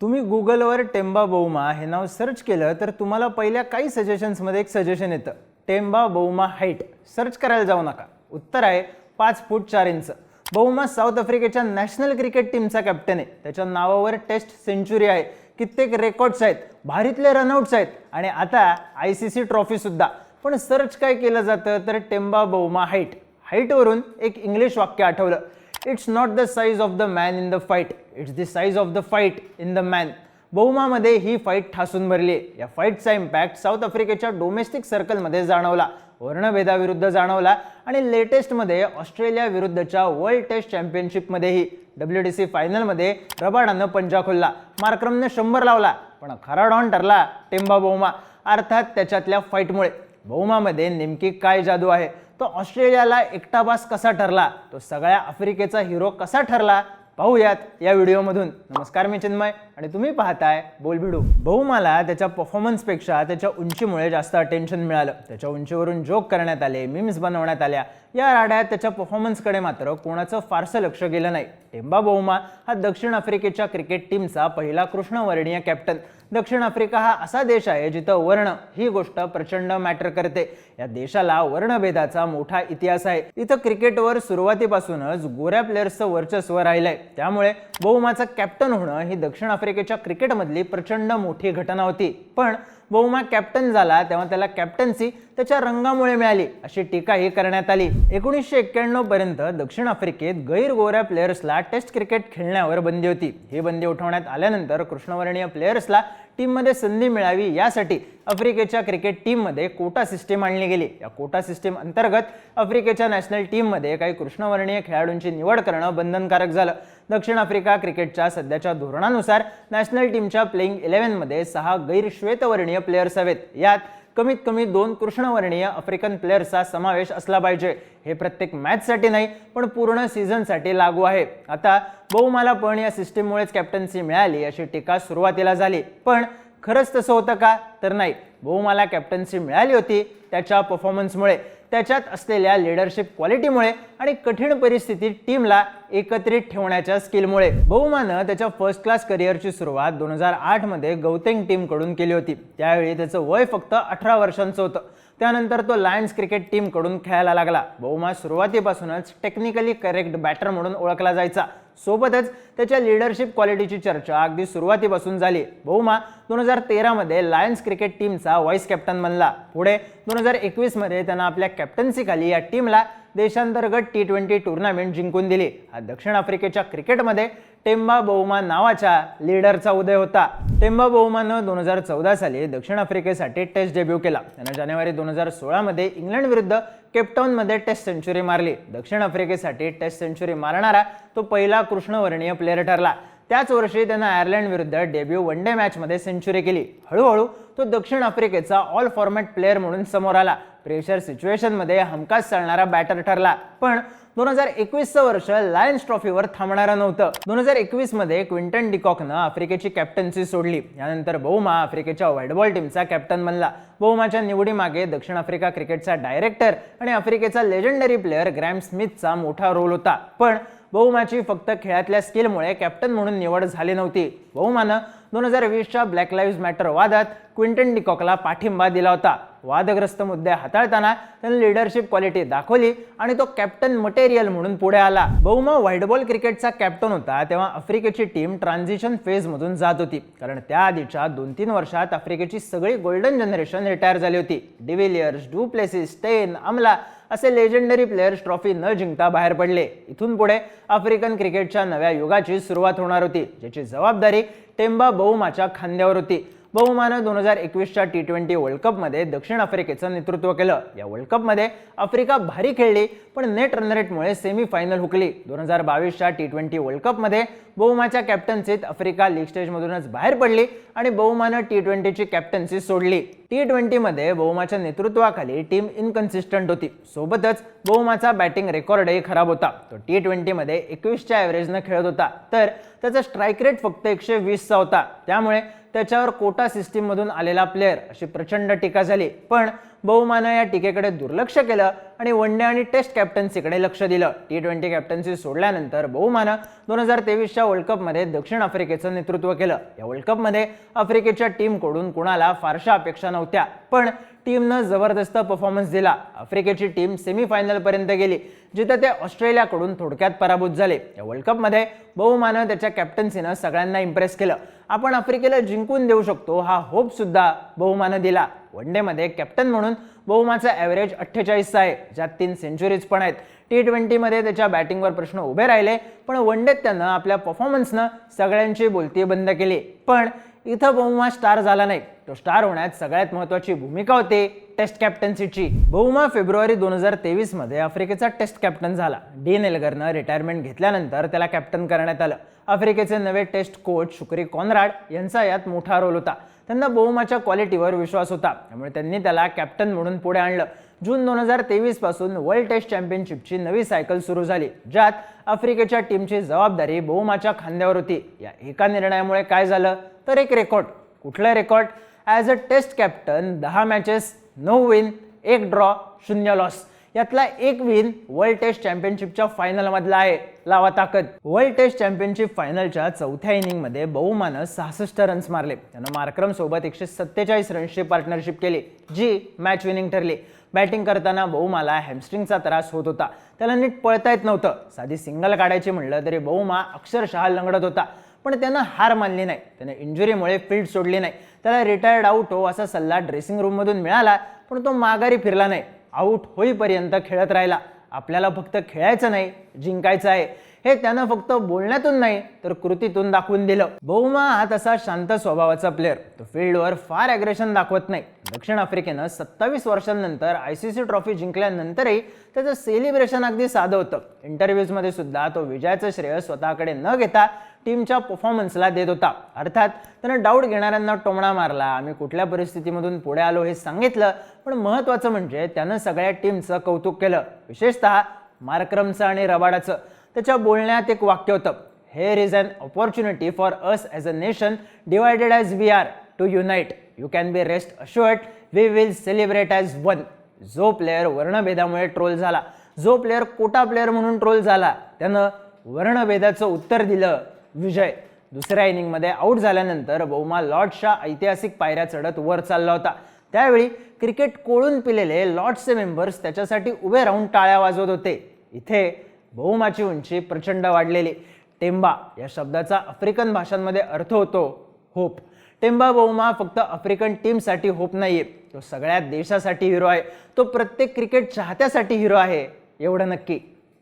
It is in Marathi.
तुम्ही गुगलवर टेंबा बौमा हे नाव सर्च केलं तर तुम्हाला पहिल्या काही सजेशन्समध्ये एक सजेशन येतं. टेंबा बौमा हाईट. सर्च करायला जाऊ नका. उत्तर आहे पाच फूट चार इंच. बहुमा साऊथ आफ्रिकेच्या नॅशनल क्रिकेट टीमचा कॅप्टन आहे. त्याच्या नावावर टेस्ट सेंचुरी आहे. कित्येक रेकॉर्ड्स आहेत. भारीतले रनआउट्स आहेत. आणि आता आय सी सी ट्रॉफीसुद्धा पण सर्च काय केलं जातं? तर टेंबा बौमा हाईट. हाईटवरून एक इंग्लिश वाक्य आठवलं. It's not the size of the man in the fight it's the size of the fight in the man बहुमामध्ये ही फाईट ठासून भरली. आहे या फाईटचा इम्पॅक्ट साऊथ आफ्रिकेच्या डोमेस्टिक सर्कलमध्ये जाणवला. वर्णभेदाविरुद्ध जाणवला. आणि लेटेस्टमध्ये ऑस्ट्रेलिया विरुद्धच्या वर्ल्ड टेस्ट चॅम्पियनशिपमध्येही डब्ल्यू डी सी फायनलमध्ये रबाडानं पंजा खोलला. मार्क्रमनं शंभर लावला. पण खरा डॉन ठरला टेंबा बहुमा. अर्थात त्याच्यातल्या फाईटमुळे बहुमामध्ये नेमकी काय जादू आहे? तो ऑस्ट्रेलियाला एकटा बास कसा ठरला? तो सगळ्या आफ्रिकेचा हिरो कसा ठरला? पाहूयात या व्हिडिओमधून. नमस्कार मी चिन्मय. आणि तुम्ही पाहताय बोलभिडू बहुमाला त्याच्या परफॉर्मन्सपेक्षा त्याच्या उंचीमुळे जास्त अटेन्शन मिळालं. त्याच्या उंचीवरून जोक करण्यात आले मीम्स बनवण्यात आल्या. या राड्यात त्याच्या परफॉर्मन्सकडे मात्र कोणाचं फारसं लक्ष गेलं नाही. टेम्बा बहुमा हा दक्षिण आफ्रिकेच्या क्रिकेट टीमचा पहिला कृष्णवर्णीय कॅप्टन दक्षिण आफ्रिका हा असा देश आहे जिथं वर्ण ही गोष्ट प्रचंड मॅटर करते. या देशाला वर्णभेदाचा मोठा इतिहास आहे. इथं क्रिकेटवर सुरुवातीपासूनच गोऱ्या प्लेयर्सचं वर्चस्व राहिलंय. त्यामुळे बहुमाचं कॅप्टन होणं ही दक्षिण आफ्रिका आफ्रिकेच्या क्रिकेटमधली प्रचंड मोठी घटना होती. पण बहुमा कॅप्टन झाला तेव्हा त्याला कॅप्टन्सी त्याच्या रंगामुळे मिळाली अशी टीकाही करण्यात आली. एकोणीसशे एक्क्याण्णव पर्यंत दक्षिण आफ्रिकेत गैरगोऱ्या प्लेयर्सला टेस्ट क्रिकेट खेळण्यावर बंदी होती. ही बंदी उठवण्यात आल्यानंतर कृष्णवर्णीय प्लेयर्सला टीममध्ये संधी मिळावी यासाठी आफ्रिकेच्या क्रिकेट टीममध्ये कोटा सिस्टीम आणली गेली. या कोटा सिस्टीम अंतर्गत आफ्रिकेच्या नॅशनल टीममध्ये काही कृष्णवर्णीय खेळाडूंची निवड करणं बंधनकारक झालं. दक्षिण आफ्रिका क्रिकेटच्या सध्याच्या धोरणानुसार नॅशनल टीमच्या प्लेईंग इलेव्हनमध्ये सहा गैर श्वेतवर्णीय प्लेयर्स हवेत. यात कमीत कमी दोन कृष्णवर्णीय आफ्रिकन प्लेयर्सचा समावेश असला पाहिजे. हे प्रत्येक मॅचसाठी नाही पण पूर्ण सीझनसाठी लागू आहे. आता बहुमाला पण या सिस्टीममुळेच कॅप्टन्सी मिळाली अशी टीका सुरुवातीला झाली. पण खरंच तसं होतं का? तर नाही. बहुमाला कॅप्टन्सी मिळाली होती त्याच्या परफॉर्मन्समुळे त्याच्यात असलेल्या लिडरशिप क्वालिटीमुळे आणि कठीण परिस्थितीत टीमला एकत्रित ठेवण्याच्या स्किलमुळे बहुमानं त्याच्या फर्स्ट क्लास करिअरची सुरुवात दोन हजार आठमध्ये गौतेंग टीमकडून केली होती. त्यावेळी त्याचं वय फक्त अठरा वर्षांचं होतं. त्यानंतर तो लायन्स क्रिकेट टीमकडून खेळायला लागला. बहुमा सुरुवातीपासूनच टेक्निकली करेक्ट बॅटर म्हणून ओळखला जायचा. सोबतच त्याच्या लिडरशिप क्वालिटीची चर्चा अगदी सुरुवातीपासून झाली. बहुमा दोन हजार तेरामध्ये लायन्स क्रिकेट टीमचा व्हाईस कॅप्टन बनला. पुढे दोन हजार एकवीसमध्ये त्यांना आपल्या कॅप्टन्सीखाली या टीमला देशांतर्गत टी ट्वेंटी टुर्नामेंट जिंकून दिली. हा दक्षिण आफ्रिकेच्या क्रिकेटमध्ये टेम्बा बहुमा नावाच्या लीडरचा उदय होता. टेम्बा बहुमानं दोन हजार चौदा साली दक्षिण आफ्रिकेसाठी टेस्ट डेब्यू केला. त्यानं जानेवारी दोन हजार सोळामध्ये इंग्लंड विरुद्ध केपटाऊनमध्ये टेस्ट सेंचुरी मारली. दक्षिण आफ्रिकेसाठी टेस्ट सेंचुरी मारणारा तो पहिला कृष्णवर्णीय प्लेअर ठरला. त्याच वर्षी त्यानं आयर्लंड विरुद्ध डेब्यू वन डे मॅचमध्ये सेंचुरी केली. हळूहळू तो दक्षिण आफ्रिकेचा ऑल फॉर्मॅट प्लेअर म्हणून समोर आला. प्रेशर सिच्युएशनमध्ये हमखास चालणारा बॅटर ठरला. पण दोन हजार एकवीसचं वर्ष लायन्स ट्रॉफीवर थांबणारं नव्हतं. दोन हजार एकवीसमध्ये क्विंटन डिकॉकनं आफ्रिकेची कॅप्टन्सी सोडली. यानंतर बहुमा आफ्रिकेच्या व्हाईट टीमचा कॅप्टन बनला. बहुमाच्या निवडीमागे दक्षिण आफ्रिका क्रिकेटचा डायरेक्टर आणि आफ्रिकेचा लेजंडरी प्लेअर ग्रॅम स्मिथचा मोठा रोल होता. पण बहुमाची फक्त खेळातल्या स्किलमुळे कॅप्टन म्हणून निवड झाली नव्हती. बहुमानं दोन हजार वीसच्या ब्लॅक लाईव्ह मॅटर वादात क्विंटन डिकॉकला पाठिंबा दिला होता. वादग्रस्त मुद्दे हाताळताना त्याने लिडरशिप क्वालिटी दाखवली आणि तो कॅप्टन मटेरियल म्हणून पुढे आला. बहुमा व्हाईट बॉल क्रिकेटचा कॅप्टन होता तेव्हा आफ्रिकेची टीम ट्रान्झिशन फेजमधून जात होती. कारण त्याआधीच्या दोन तीन वर्षात आफ्रिकेची सगळी गोल्डन जनरेशन रिटायर झाली होती. डिव्हिलियर्स डू प्लेसिस टेन अमला असे लेजेंडरी प्लेयर्स ट्रॉफी न जिंकता बाहेर पडले. इथून पुढे आफ्रिकन क्रिकेटच्या नव्या युगाची सुरुवात होणार होती ज्याची जबाबदारी टेम्बा बहुमाच्या खांद्यावर होती. बहुमानं दोन हजार एकवीसच्या टी ट्वेंटी वर्ल्ड कपमध्ये दक्षिण आफ्रिकेचं नेतृत्व केलं. या वर्ल्ड कपमध्ये आफ्रिका भारी खेळली पण नेट रन रेटमुळे सेमी फायनल हुकली. दोन हजार बावीसच्या टी ट्वेंटी वर्ल्ड कपमध्ये बहुमाच्या कॅप्टन्सीत आफ्रिका लीग स्टेजमधूनच बाहेर पडली आणि बहुमानं टी ट्वेंटीची कॅप्टन्सी सोडली. टी ट्वेंटीमध्ये बहुमाच्या नेतृत्वाखाली टीम इनकन्सिस्टंट होती. सोबतच बहुमाचा बॅटिंग रेकॉर्डही खराब होता. तो टी ट्वेंटीमध्ये एकवीसच्या ॲव्हरेजनं खेळत होता. तर त्याचा स्ट्राईक रेट फक्त एकशे वीसचा होता. त्यामुळे त्याच्यावर कोटा सिस्टीममधून आलेला प्लेअर अशी प्रचंड टीका झाली. पण बहुमानं या टीकेकडे दुर्लक्ष केलं आणि वन डे आणि टेस्ट कॅप्टन्सीकडे लक्ष दिलं. टी ट्वेंटी कॅप्टन्सी सोडल्यानंतर बहुमानं दोन हजार तेवीसच्या वर्ल्ड कपमध्ये दक्षिण आफ्रिकेचं नेतृत्व केलं. या वर्ल्ड कपमध्ये आफ्रिकेच्या टीमकडून कुणाला फारशा अपेक्षा नव्हत्या. पण टीमनं जबरदस्त परफॉर्मन्स दिला. आफ्रिकेची टीम सेमीफायनलपर्यंत गेली जिथे ते ऑस्ट्रेलियाकडून थोडक्यात पराभूत झाले. या वर्ल्ड कपमध्ये बहुमानं त्याच्या कॅप्टन्सीनं सगळ्यांना इम्प्रेस केलं. आपण आफ्रिकेला जिंकून देऊ शकतो हा होप सुद्धा बहुमानं दिला. वन डेमध्ये कॅप्टन म्हणून बहुमाचा ॲव्हरेज अठ्ठेचाळीसचा आहे ज्यात तीन सेंचुरीज पण आहेत. टी ट्वेंटीमध्ये त्याच्या बॅटिंगवर प्रश्न उभे राहिले पण वन डेत त्यानं आपल्या परफॉर्मन्सनं सगळ्यांची बोलती बंद केली. पण इथं बहुमा स्टार झाला नाही. तो स्टार होण्यात सगळ्यात महत्त्वाची भूमिका होते टेस्ट कॅप्टन्सीची. बहुमा फेब्रुवारी दोन हजार तेवीसमध्ये आफ्रिकेचा टेस्ट कॅप्टन झाला. डी एलगरनं रिटायरमेंट घेतल्यानंतर त्याला कॅप्टन करण्यात आलं. आफ्रिकेचे नवे टेस्ट कोच शुक्री कॉनराड यांचा यात मोठा रोल होता. त्यांना बहुमाच्या क्वालिटीवर विश्वास होता. त्यामुळे त्यांनी त्याला कॅप्टन म्हणून पुढे आणलं. जून दोन हजार तेवीसपासून वर्ल्ड टेस्ट चॅम्पियनशिपची नवी सायकल सुरू झाली ज्यात आफ्रिकेच्या टीमची जबाबदारी बहुमाच्या खांद्यावर होती. या एका निर्णयामुळे काय झालं? तर एक रेकॉर्ड कुठला record as a test captain दहा मॅचेस नऊ विन एक ड्रॉ शून्य लॉस यातला एक विन वर्ल्ड टेस्ट चॅम्पियनशिपच्या फायनलमधला आहे लावा ताकद. वर्ल्ड टेस्ट चॅम्पियनशिप फायनलच्या चौथ्या इनिंगमध्ये बहुमानं सहासष्ट रन्स मारले. त्यानं मार्क्रम सोबत एकशे सत्तेचाळीस रन्सची पार्टनरशिप केली जी मॅच विनिंग ठरली. बॅटिंग करताना बहुमाला हॅमस्ट्रिंगचा त्रास होत होता. त्याला नीट पळता येत नव्हतं. साधी सिंगल काढायची म्हणलं तरी बहुमा अक्षरशः लंगडत होता. पण त्यानं हार मानली नाही. त्यानं इंजुरीमुळे फील्ड सोडली नाही. त्याला रिटायर्ड आऊट हो असा सल्ला ड्रेसिंग रूममधून मिळाला पण तो माघारी फिरला नाही. आऊट होईपर्यंत खेळत राहिला. आपल्याला फक्त खेळायचं नाही जिंकायचं आहे. हे त्यानं फक्त बोलण्यातून नाही तर कृतीतून दाखवून दिलं. बहुमा हा तसा शांत स्वभावाचा प्लेअर तो फील्डवर फार ॲग्रेशन दाखवत नाही. दक्षिण आफ्रिकेनं सत्तावीस वर्षांनंतर आय सी सी ट्रॉफी जिंकल्यानंतरही त्याचं सेलिब्रेशन अगदी साधं होतं. इंटरव्ह्यूजमध्ये सुद्धा तो विजयाचं श्रेय स्वतःकडे न घेता टीमच्या परफॉर्मन्सला देत होता. अर्थात त्यानं डाऊट घेणाऱ्यांना टोमणा मारला. आम्ही कुठल्या परिस्थितीमधून पुढे आलो हे सांगितलं पण महत्त्वाचं म्हणजे त्यानं सगळ्या टीमचं कौतुक केलं. विशेषतः मार्क्रमचं आणि रबाडाचं. त्याच्या बोलण्यात एक वाक्य होतं here is an opportunity for us as a nation divided as we are to unite you can be rest assured we will celebrate as one जो प्लेअर वर्णभेदामुळे ट्रोल झाला जो प्लेअर कोटा प्लेअर म्हणून ट्रोल झाला त्यानं वर्णभेदाचं उत्तर दिलं विजय. दुसऱ्या इनिंगमध्ये आऊट झाल्यानंतर बहुमा लॉर्ड्सच्या ऐतिहासिक पायऱ्या चढत वर चालला होता. त्यावेळी क्रिकेट कोळून पिलेले लॉर्ड्सचे मेंबर्स त्याच्यासाठी उभे राहून टाळ्या वाजवत होते. इथे बहुमाची उंची प्रचंड वाढलेली. टेंबा या शब्दाचा आफ्रिकन भाषांमध्ये अर्थ होतो होप. टेंबा बहुमा फक्त आफ्रिकन टीमसाठी होप नाहीये. तो सगळ्या देशासाठी हिरो आहे. तो प्रत्येक क्रिकेट चाहत्यासाठी हिरो आहे. एवढं नक्की.